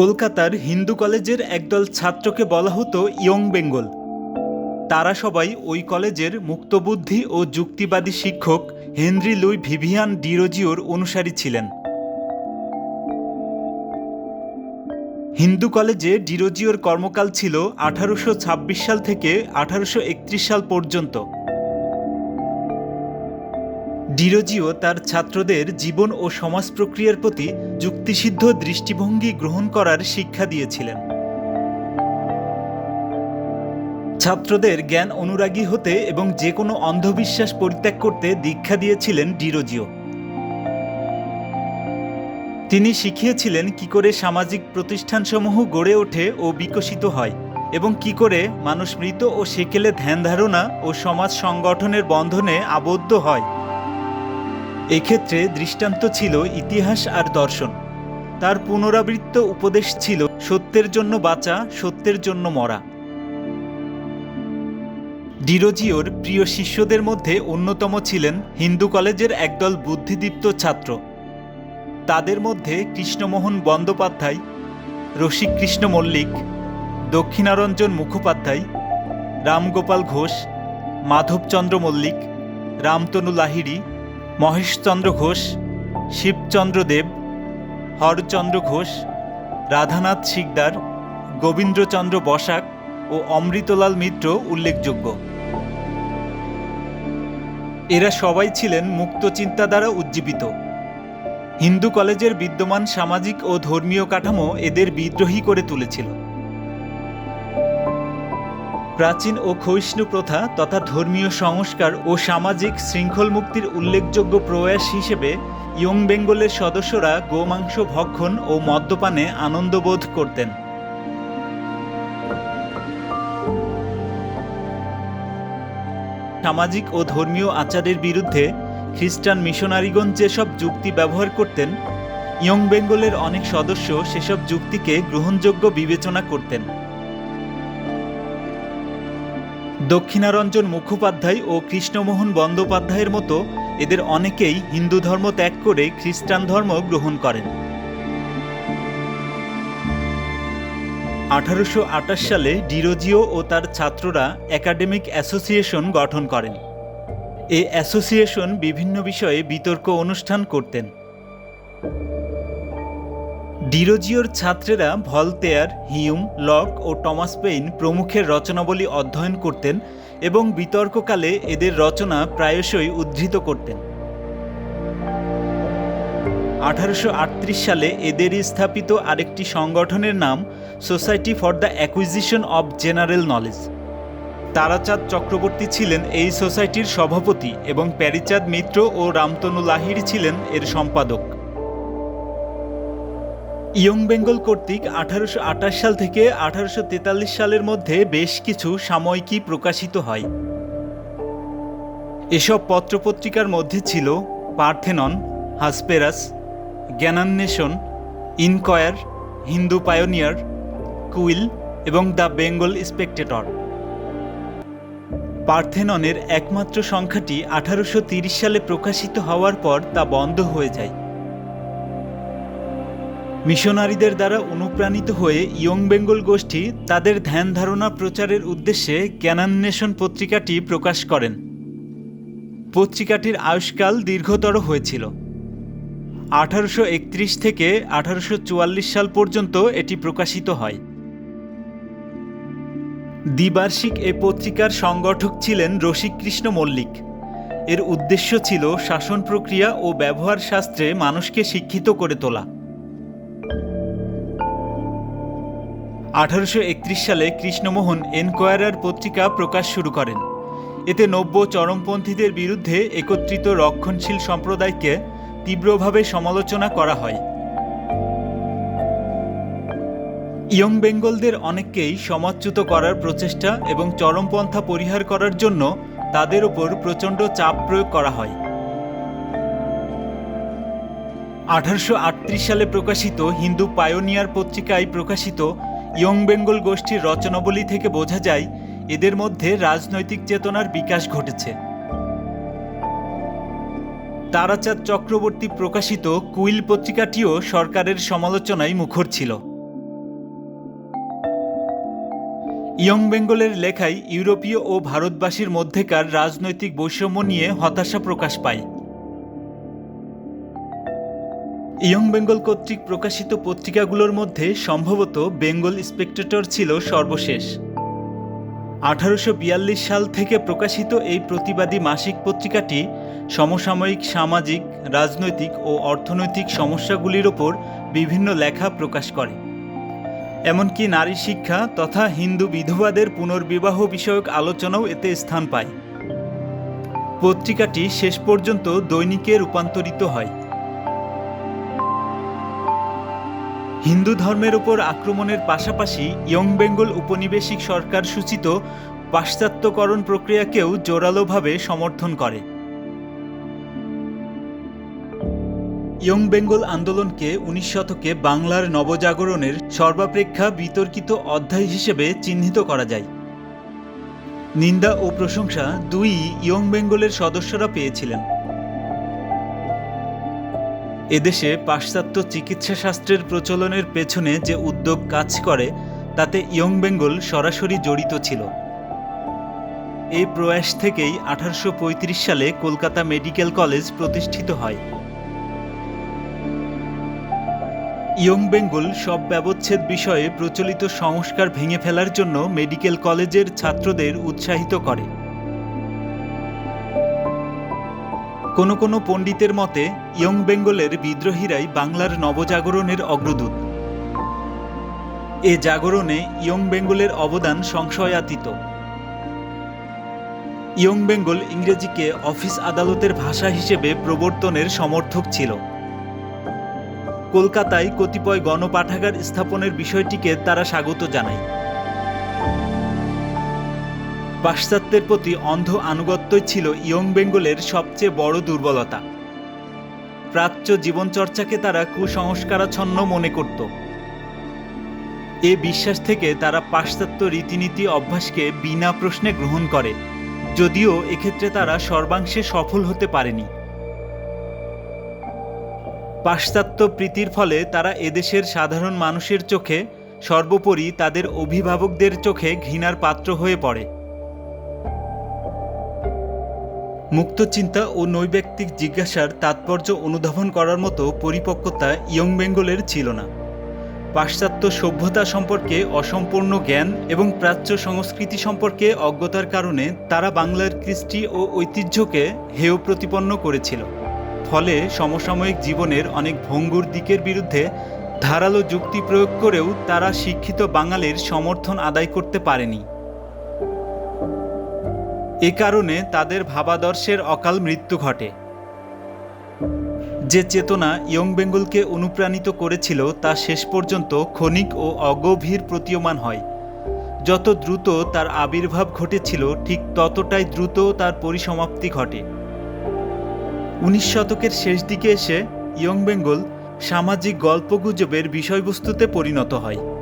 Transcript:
কলকাতার হিন্দু কলেজের একদল ছাত্রকে বলা হতো ইয়ং বেঙ্গল। তারা সবাই ওই কলেজের মুক্তবুদ্ধি ও যুক্তিবাদী শিক্ষক হেনরি লুই ভিভিয়ান ডিরোজিওর অনুসারী ছিলেন। হিন্দু কলেজে ডিরোজিওর কর্মকাল ছিল আঠারোশো ছাব্বিশ সাল থেকে আঠারোশো একত্রিশ সাল পর্যন্ত। ডিরোজিও তার ছাত্রদের জীবন ও সমাজ প্রক্রিয়ার প্রতি যুক্তিসিদ্ধ দৃষ্টিভঙ্গি গ্রহণ করার শিক্ষা দিয়েছিলেন। ছাত্রদের জ্ঞান অনুরাগী হতে এবং যে কোনো অন্ধবিশ্বাস পরিত্যাগ করতে দীক্ষা দিয়েছিলেন ডিরোজিও। তিনি শিখিয়েছিলেন কি করে সামাজিক প্রতিষ্ঠানসমূহ গড়ে ওঠে ও বিকশিত হয় এবং কি করে মানুষ মৃত ও সেকেলে ধ্যান ধারণা ও সমাজ সংগঠনের বন্ধনে আবদ্ধ হয়। এক্ষেত্রে দৃষ্টান্ত ছিল ইতিহাস আর দর্শন। তার পুনরাবৃত্ত উপদেশ ছিল সত্যের জন্য বাঁচা, সত্যের জন্য মরা। ডিরোজিওর প্রিয় শিষ্যদের মধ্যে অন্যতম ছিলেন হিন্দু কলেজের একদল বুদ্ধিদীপ্ত ছাত্র। তাদের মধ্যে কৃষ্ণমোহন বন্দ্যোপাধ্যায় রসিকৃষ্ণ মল্লিক, দক্ষিণারঞ্জন মুখোপাধ্যায়, রামগোপাল ঘোষ, মাধবচন্দ্র মল্লিক, রামতনু লাহিড়ী মহেশচন্দ্র ঘোষ, শিবচন্দ্র দেব, হরচন্দ্র ঘোষ, রাধানাথ শিকদার গোবিন্দ্রচন্দ্র বসাক ও অমৃতলাল মিত্র উল্লেখযোগ্য। এরা সবাই ছিলেন মুক্ত চিন্তা দ্বারা উজ্জীবিত। হিন্দু কলেজের বিদ্যমান সামাজিক ও ধর্মীয় কাঠামো এদের বিদ্রোহী করে তুলেছিল। প্রাচীন ও ক্ষয়িষ্ণু প্রথা তথা ধর্মীয় সংস্কার ও সামাজিক শৃঙ্খল মুক্তির উল্লেখযোগ্য প্রয়াস হিসেবে ইয়ং বেঙ্গলের সদস্যরা গোমাংস ভক্ষণ ও মদ্যপানে আনন্দবোধ করতেন। সামাজিক ও ধর্মীয় আচারের বিরুদ্ধে খ্রিস্টান মিশনারিগণ যেসব যুক্তি ব্যবহার করতেন, ইয়ং বেঙ্গলের অনেক সদস্য সেসব যুক্তিকে গ্রহণযোগ্য বিবেচনা করতেন। দক্ষিণারঞ্জন মুখোপাধ্যায় ও কৃষ্ণমোহন বন্দ্যোপাধ্যায়ের মতো এদের অনেকেই হিন্দু ধর্ম ত্যাগ করে খ্রিস্টান ধর্ম গ্রহণ করেন। আঠারোশো আটাশ সালে ডিরোজিও ও তার ছাত্ররা একাডেমিক অ্যাসোসিয়েশন গঠন করেন। এই অ্যাসোসিয়েশন বিভিন্ন বিষয়ে বিতর্ক অনুষ্ঠান করতেন। ডিরোজিওর ছাত্রেরা ভলতেয়ার, হিউম, লক ও টমাস পেইন প্রমুখের রচনাবলী অধ্যয়ন করতেন এবং বিতর্ককালে এদের রচনা প্রায়শই উদ্ধৃত করতেন। আঠারোশো আটত্রিশ সালে এদেরই স্থাপিত আরেকটি সংগঠনের নাম society for the acquisition of general knowledge Tarachand Chakraborty ছিলেন এই সোসাইটির সভাপতি এবং প্যারিচাঁদ মিত্র ও রামতনু লাহিড়ী ছিলেন এর সম্পাদক। ইয়ং বেঙ্গল কর্তৃক আঠারোশো আটাশ সাল থেকে আঠারোশো তেতাল্লিশ সালের মধ্যে বেশ কিছু সাময়িকী প্রকাশিত হয়। এসব পত্রপত্রিকার মধ্যে ছিল Parthenon, Hesperus, জ্ঞানান্বেষণ, Enquirer, Hindu pioneer, queen এবং দ্য বেঙ্গল স্পেকটেটর। পার্থেননের একমাত্র সংখ্যাটি আঠারোশো সালে প্রকাশিত হওয়ার পর তা বন্ধ হয়ে যায়। মিশনারিদের দ্বারা অনুপ্রাণিত হয়ে ইয়ং বেঙ্গল গোষ্ঠী তাদের ধ্যান ধারণা প্রচারের উদ্দেশ্যে জ্ঞানান্বেষণ পত্রিকাটি প্রকাশ করেন। পত্রিকাটির আয়ুষ্কাল দীর্ঘতর হয়েছিল। আঠারোশো একত্রিশ থেকে আঠারোশো চুয়াল্লিশ সাল পর্যন্ত এটি প্রকাশিত হয়। দ্বিবার্ষিক এ পত্রিকার সংগঠক ছিলেন রসিকৃষ্ণ মল্লিক। এর উদ্দেশ্য ছিল শাসন প্রক্রিয়া ও ব্যবহার শাস্ত্রে মানুষকে শিক্ষিত করে তোলা। আঠারোশো একত্রিশ সালে কৃষ্ণমোহন এনকোয়ারার পত্রিকা প্রকাশ শুরু করেন। এতে নব্য চরমপন্থীদের বিরুদ্ধে একত্রিত রক্ষণশীল সম্প্রদায়কে তীব্রভাবে সমালোচনা করা হয়। ইয়ং বেঙ্গলদের অনেককেই সমাজচ্যুত করার প্রচেষ্টা এবং চরমপন্থা পরিহার করার জন্য তাদের ওপর প্রচণ্ড চাপ প্রয়োগ করা হয়। আঠারোশো আটত্রিশ সালে প্রকাশিত হিন্দু পায়োনিয়ার পত্রিকায় প্রকাশিত ইয়ং বেঙ্গল গোষ্ঠীর রচনাবলী থেকে বোঝা যায়, এদের মধ্যে রাজনৈতিক চেতনার বিকাশ ঘটেছে। তারাচাঁদ চক্রবর্তী প্রকাশিত কুইল পত্রিকাটিও সরকারের সমালোচনায় মুখর ছিল। ইয়ং বেঙ্গলের লেখায় ইউরোপীয় ও ভারতবাসীর মধ্যেকার রাজনৈতিক বৈষম্য নিয়ে হতাশা প্রকাশ পায়। ইয়ং বেঙ্গল কর্তৃক প্রকাশিত পত্রিকাগুলোর মধ্যে সম্ভবত বেঙ্গল স্পেকটেটর ছিল সর্বশেষ। আঠারোশো বিয়াল্লিশ সাল থেকে প্রকাশিত এই প্রতিবাদী মাসিক পত্রিকাটি সমসাময়িক সামাজিক, রাজনৈতিক ও অর্থনৈতিক সমস্যাগুলির ওপর বিভিন্ন লেখা প্রকাশ করে। এমনকি নারী শিক্ষা তথা হিন্দু বিধবাদের পুনর্বিবাহ বিষয়ক আলোচনাও এতে স্থান পায়। পত্রিকাটি শেষ পর্যন্ত দৈনিকে রূপান্তরিত হয়। হিন্দু ধর্মের উপর আক্রমণের পাশাপাশি ইয়ং বেঙ্গল উপনিবেশিক সরকার সূচিত পাশ্চাত্যকরণ প্রক্রিয়াকেও জোরালোভাবে সমর্থন করে। ইয়ং বেঙ্গল আন্দোলনকে উনিশ শতকে বাংলার নবজাগরণের সর্বাপেক্ষা বিতর্কিত অধ্যায় হিসেবে চিহ্নিত করা যায়। নিন্দা ও প্রশংসা দুই ইয়ং বেঙ্গলের সদস্যরা পেয়েছিলেন। এদেশে পাশ্চাত্য চিকিৎসা শাস্ত্রের প্রচলনের পেছনে যে উদ্যোগ কাজ করে, তাতে ইয়ং বেঙ্গল সরাসরি জড়িত ছিল। এই প্রয়াস থেকেই আঠারোশো পঁয়ত্রিশ সালে কলকাতা মেডিকেল কলেজ প্রতিষ্ঠিত হয়। ইয়ং বেঙ্গল সব ব্যবচ্ছেদ বিষয়ে প্রচলিত সংস্কার ভেঙে ফেলার জন্য মেডিকেল কলেজের ছাত্রদের উৎসাহিত করে। কোনো কোনো পণ্ডিতের মতে, ইয়ং বেঙ্গলের বিদ্রোহীরাই বাংলার নবজাগরণের অগ্রদূত। এ জাগরণে ইয়ং বেঙ্গলের অবদান সংশয়াতীত। ইয়ং বেঙ্গল ইংরেজিকে অফিস আদালতের ভাষা হিসেবে প্রবর্তনের সমর্থক ছিল। কলকাতায় কতিপয় গণপাঠাগার স্থাপনের বিষয়টিকে তারা স্বাগত জানায়। পাশ্চাত্যের প্রতি অন্ধ আনুগত্যই ছিল ইয়ং বেঙ্গলের সবচেয়ে বড় দুর্বলতা। প্রাচ্য জীবনচর্চাকে তারা কুসংস্কারাচ্ছন্ন মনে করত। এ বিশ্বাস থেকে তারা পাশ্চাত্য রীতিনীতি অভ্যাসকে বিনা প্রশ্নে গ্রহণ করে, যদিও এক্ষেত্রে তারা সর্বাংশে সফল হতে পারেনি। পাশ্চাত্য প্রীতির ফলে তারা এদেশের সাধারণ মানুষের চোখে সর্বোপরি তাদের অভিভাবকদের চোখে ঘৃণার পাত্র হয়ে পড়ে। মুক্তচিন্তা ও নৈব্যক্তিক জিজ্ঞাসার তাৎপর্য অনুধাবন করার মতো পরিপক্কতা ইয়ং বেঙ্গলের ছিল না। পাশ্চাত্য সভ্যতা সম্পর্কে অসম্পূর্ণ জ্ঞান এবং প্রাচ্য সংস্কৃতি সম্পর্কে অজ্ঞতার কারণে তারা বাংলার কৃষ্টি ও ঐতিহ্যকে হেয় প্রতিপন্ন করেছিল। ফলে সমসাময়িক জীবনের অনেক ভঙ্গুর দিকের বিরুদ্ধে ধারালো যুক্তি প্রয়োগ করেও তারা শিক্ষিত বাঙালির সমর্থন আদায় করতে পারেনি। এ কারণে তাদের ভাবাদর্শের অকাল মৃত্যু ঘটে। যে চেতনা ইয়ং বেঙ্গলকে অনুপ্রাণিত করেছিল তা শেষ পর্যন্ত ক্ষণিক ও অগভীর প্রতীয়মান হয়। যত দ্রুত তার আবির্ভাব ঘটেছিল, ঠিক ততটাই দ্রুত তার পরিসমাপ্তি ঘটে। উনিশ শতকের শেষ দিকে এসে ইয়ং বেঙ্গল সামাজিক গল্পগুজবের বিষয়বস্তুতে পরিণত হয়।